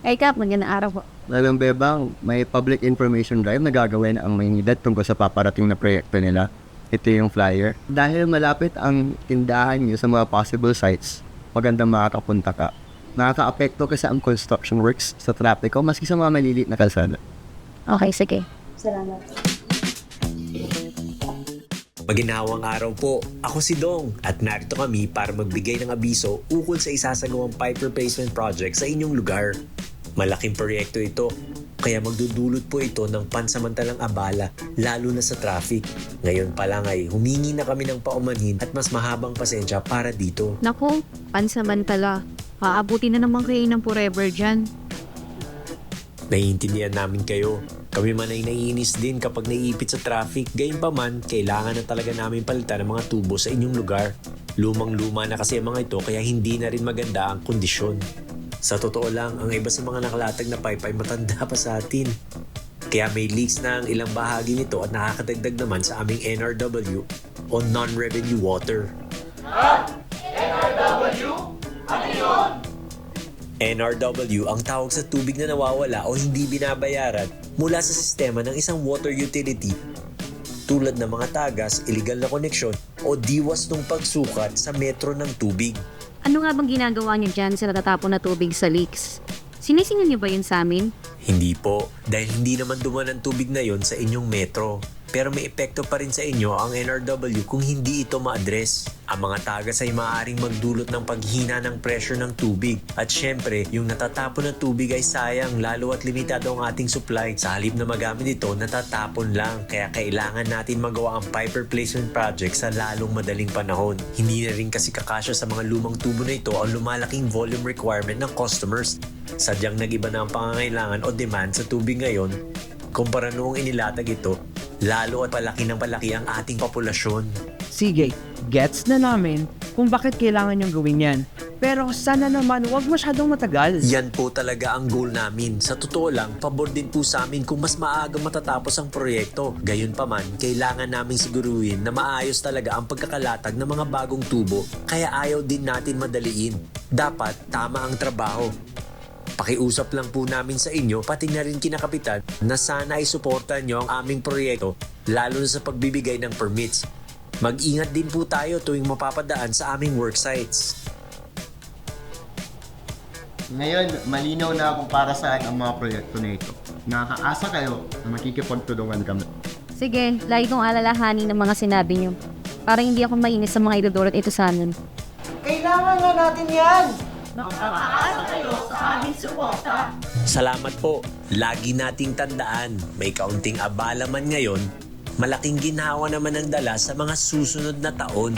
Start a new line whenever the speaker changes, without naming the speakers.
Ay Kap, magandang araw po.
Alam bebang, may public information drive na gagawin ang Maynilad tungkol sa paparating na proyekto nila. Ito yung flyer. Dahil malapit ang tindahan nyo sa mga possible sites, magandang makakapunta ka. Nakaka-apekto kasi ang construction works sa trapiko maski sa mga maliliit na kalsada.
Okay, sige.
Maginawang araw po. Ako si Dong at narito kami para magbigay ng abiso ukol sa isasagawang pipe replacement project sa inyong lugar. Malaking proyekto ito, kaya magdudulot po ito ng pansamantalang abala, lalo na sa traffic. Ngayon pa lang ay humingi na kami ng paumanhin at mas mahabang pasensya para dito.
Naku, pansamantala. Aabuti na naman kayo ng forever dyan.
Naiintindihan namin kayo. Kami man ay naiinis din kapag naiipit sa traffic. Gayunpaman, kailangan na talaga namin palitan ang mga tubo sa inyong lugar. Lumang-luma na kasi ang mga ito kaya hindi na rin maganda ang kondisyon. Sa totoo lang, ang iba sa mga nakalatag na pipe ay matanda pa sa atin. Kaya may leaks na ang ilang bahagi nito at nakakadagdag naman sa aming NRW o Non-Revenue Water. NRW ang tawag sa tubig na nawawala o hindi binabayaran mula sa sistema ng isang water utility tulad ng mga tagas, illegal na koneksyon o diwas ng pagsukat sa metro ng tubig.
Ano nga bang ginagawa niyo dyan sa natatapon na tubig sa leaks? Sinisingil niyo ba yun sa amin?
Hindi po, dahil hindi naman duman ang tubig na yon sa inyong metro. Pero may epekto pa rin sa inyo ang NRW kung hindi ito ma-address. Ang mga tagas ay maaaring magdulot ng paghina ng pressure ng tubig. At syempre, yung natatapon na tubig ay sayang lalo at limitado ang ating supply. Sa halip na magamit ito, natatapon lang. Kaya kailangan natin magawa ang pipe replacement project sa lalong madaling panahon. Hindi na rin kasi kakasya sa mga lumang tubo na ito ang lumalaking volume requirement ng customers. Sadyang nag-iba na ang pangangailangan o demand sa tubig ngayon kumpara noong inilatag ito, lalo at palaki ng palaki ang ating populasyon.
Sige, gets na namin kung bakit kailangan niyong gawin yan. Pero sana naman huwag masyadong matagal.
Yan po talaga ang goal namin. Sa totoo lang, pabor din po sa amin kung mas maaga matatapos ang proyekto. Gayunpaman, kailangan namin siguruhin na maayos talaga ang pagkakalatag ng mga bagong tubo. Kaya ayaw din natin madaliin. Dapat tama ang trabaho. Pakiusap lang po namin sa inyo, pati na rin kinakapitan, na sana ay suportahan nyo ang aming proyekto, lalo na sa pagbibigay ng permits. Mag-ingat din po tayo tuwing mapapadaan sa aming worksites.
Ngayon, malinaw na kung para saan ang mga proyekto na ito. Nakakaasa kayo na makikipagtulungan kami.
Sige, lagi kong alalahanin ng mga sinabi niyo. Para hindi ako mainis sa mga idudulot ito sa amin.
Kailangan nga natin yan!
Salamat po. Lagi nating tandaan, may kaunting abala man ngayon, malaking ginawa naman ang dala sa mga susunod na taon.